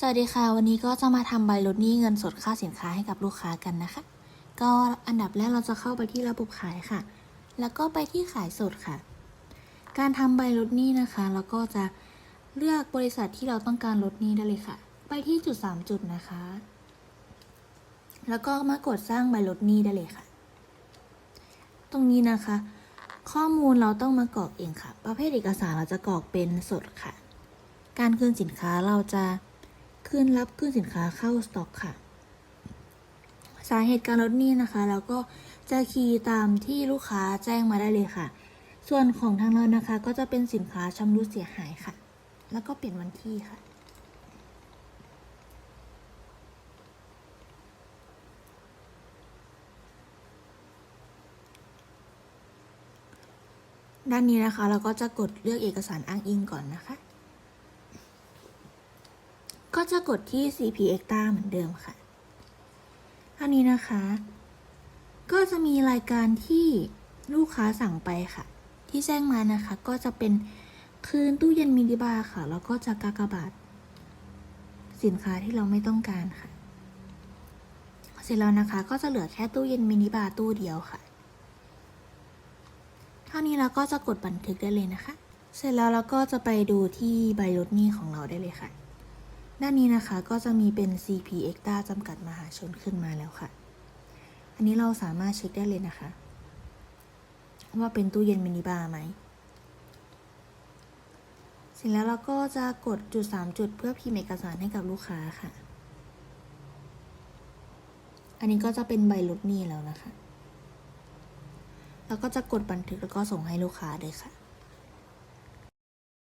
สวัสดีค่ะ วันนี้ก็จะมาทำใบลดหนี้เงินสดค่าสินค้าให้กับลูกค้ากันนะคะ ก็อันดับแรกเราจะเข้าไปที่ระบบขายค่ะ แล้วก็ไปที่ขายสดค่ะ การทำใบลดหนี้นะคะ เราก็จะเลือกบริษัทที่เราต้องการลดหนี้ได้เลยค่ะ ไปที่จุด 3 จุดนะคะ แล้วก็มากดสร้างใบลดหนี้ได้เลยค่ะ ตรงนี้นะคะ ข้อมูลเราต้องมากรอกเองค่ะ ประเภทเอกสารเราจะกรอกเป็นสดค่ะ การคืนสินค้าเราจะ คืนรับคืนสินค้าเข้าสต็อกค่ะ สาเหตุการลดหนี้นะคะแล้วก็จะคีย์ตามที่ลูกค้าแจ้งมาได้เลยค่ะ ส่วนของทางเรานะคะ ก็จะเป็นสินค้าชำรุดเสียหายค่ะ แล้วก็เปลี่ยนวันที่ค่ะด้านนี้นะคะ เราก็จะกดเลือกเอกสารอ้างอิงก่อนนะคะ ก็จะกดที่ CP Extra เหมือนเดิมค่ะท่านี้นะคะ ก็จะมีรายการที่ลูกค้าสั่งไปค่ะ ที่แจ้งมานะคะ ก็จะเป็นคืนตู้เย็นมินิบาร์ค่ะ แล้วก็จะกากบาทสินค้าที่เราไม่ต้องการค่ะ เสร็จแล้วนะคะ ก็จะเหลือแค่ตู้เย็นมินิบาร์ตู้เดียวค่ะ เท่านี้เราก็จะกดบันทึกได้เลยนะคะ เสร็จแล้วเราก็จะไปดูที่ใบลดหนี้ของเราได้เลยค่ะ ด้านนี้นะคะก็จะมีเป็น CP Extra จำกัดมหาชนขึ้นมาแล้วค่ะ อันนี้เราสามารถเช็คได้เลยนะคะ ว่าเป็นตู้เย็นมินิบาร์ไหมเสร็จแล้วเราก็จะกดจุด 3 จุดเพื่อพิมพ์เอกสารให้กับลูกค้าค่ะ อันนี้ก็จะเป็นใบลดหนี้แล้วนะคะ แล้วก็จะกดบันทึกแล้วก็ส่งให้ลูกค้าเลยค่ะ